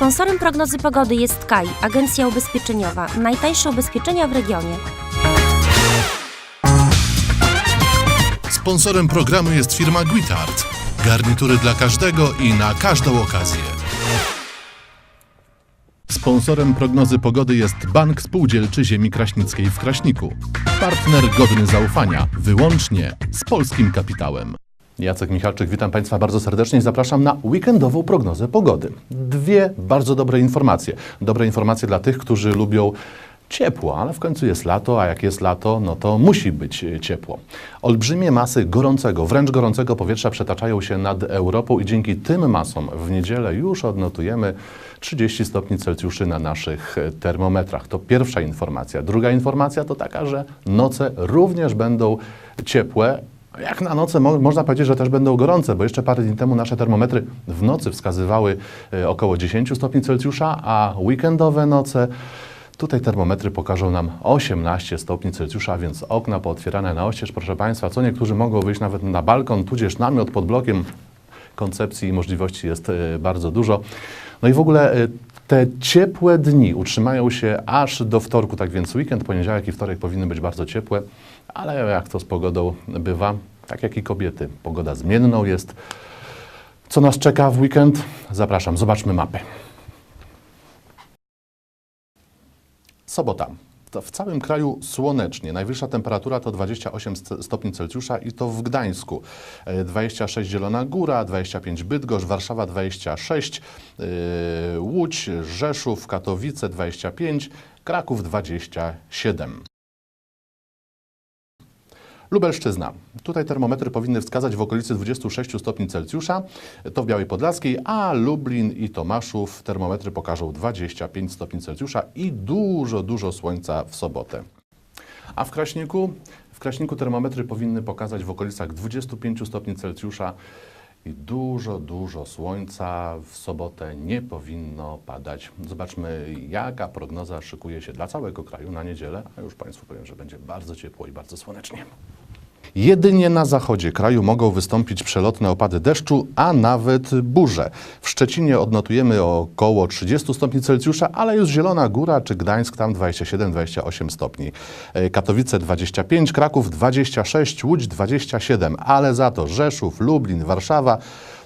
Sponsorem prognozy pogody jest KAI, agencja ubezpieczeniowa. Najtańsze ubezpieczenia w regionie. Sponsorem programu jest firma Guitart. Garnitury dla każdego i na każdą okazję. Sponsorem prognozy pogody jest Bank Spółdzielczy Ziemi Kraśnickiej w Kraśniku. Partner godny zaufania, wyłącznie z polskim kapitałem. Jacek Michalczyk, witam Państwa bardzo serdecznie i zapraszam na weekendową prognozę pogody. Dwie bardzo dobre informacje. Dobre informacje dla tych, którzy lubią ciepło, ale w końcu jest lato, a jak jest lato, no to musi być ciepło. Olbrzymie masy gorącego, wręcz gorącego powietrza przetaczają się nad Europą i dzięki tym masom w niedzielę już odnotujemy 30 stopni Celsjusza na naszych termometrach. To pierwsza informacja. Druga informacja to taka, że noce również będą ciepłe, jak na noce mo można powiedzieć, że też będą gorące, bo jeszcze parę dni temu nasze termometry w nocy wskazywały e, około 10 stopni Celsjusza, a weekendowe noce tutaj termometry pokażą nam 18 stopni Celsjusza, więc okna pootwierane na oścież, proszę Państwa, co niektórzy mogą wyjść nawet na balkon, tudzież namiot pod blokiem. Koncepcji i możliwości jest e, bardzo dużo. No i w ogóle e, te ciepłe dni utrzymają się aż do wtorku, tak więc weekend, poniedziałek i wtorek powinny być bardzo ciepłe, ale jak to z pogodą bywa, tak jak i kobiety, pogoda zmienną jest. Co nas czeka w weekend? Zapraszam, zobaczmy mapę. Sobota. W całym kraju słonecznie. Najwyższa temperatura to 28 st- stopni Celsjusza i to w Gdańsku. E, 26 Zielona Góra, 25 Bydgoszcz, Warszawa 26, yy, Łódź, Rzeszów, Katowice 25, Kraków 27. Lubelszczyzna. Tutaj termometry powinny wskazać w okolicy 26 stopni Celsjusza, to w Białej Podlaskiej, a Lublin i Tomaszów termometry pokażą 25 stopni Celsjusza i dużo, dużo słońca w sobotę. A w Kraśniku? W Kraśniku termometry powinny pokazać w okolicach 25 stopni Celsjusza i dużo, dużo słońca. W sobotę nie powinno padać. Zobaczmy, jaka prognoza szykuje się dla całego kraju na niedzielę, a już Państwu powiem, że będzie bardzo ciepło i bardzo słonecznie. Jedynie na zachodzie kraju mogą wystąpić przelotne opady deszczu, a nawet burze. W Szczecinie odnotujemy około 30 stopni Celsjusza, ale już Zielona Góra czy Gdańsk tam 27-28 stopni. E, Katowice 25, Kraków 26, Łódź 27, ale za to Rzeszów, Lublin, Warszawa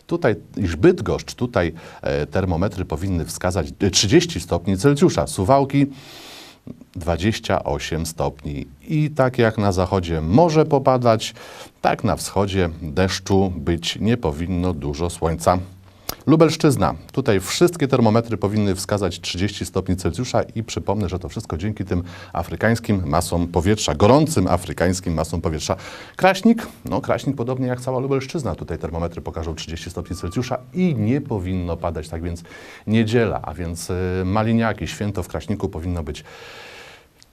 Tutaj, iż Bydgoszcz, tutaj e, termometry powinny wskazać e, 30 stopni Celsjusza. Suwałki 28 stopni. I tak jak na zachodzie może popadać, tak na wschodzie deszczu być nie powinno dużo słońca. Lubelszczyzna. Tutaj wszystkie termometry powinny wskazać 30 stopni Celsjusza i przypomnę, że to wszystko dzięki tym afrykańskim masom powietrza, gorącym afrykańskim masom powietrza. Kraśnik, no Kraśnik podobnie jak cała Lubelszczyzna. Tutaj termometry pokażą 30 stopni Celsjusza i nie powinno padać, tak więc niedziela, a więc y, maliniaki, święto w Kraśniku powinno być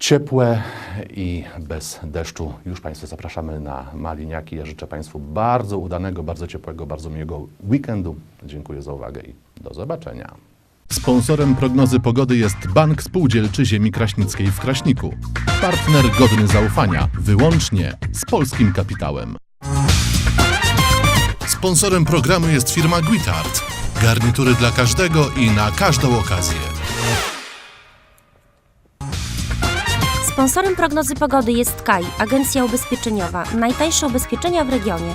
ciepłe i bez deszczu. Już Państwa zapraszamy na Maliniaki. Ja życzę Państwu bardzo udanego, bardzo ciepłego, bardzo miłego weekendu. Dziękuję za uwagę i do zobaczenia. Sponsorem prognozy pogody jest Bank Spółdzielczy Ziemi Kraśnickiej w Kraśniku. Partner godny zaufania, wyłącznie z polskim kapitałem. Sponsorem programu jest firma Guitart. Garnitury dla każdego i na każdą okazję. Sponsorem prognozy pogody jest KAI, agencja ubezpieczeniowa. Najtańsze ubezpieczenia w regionie.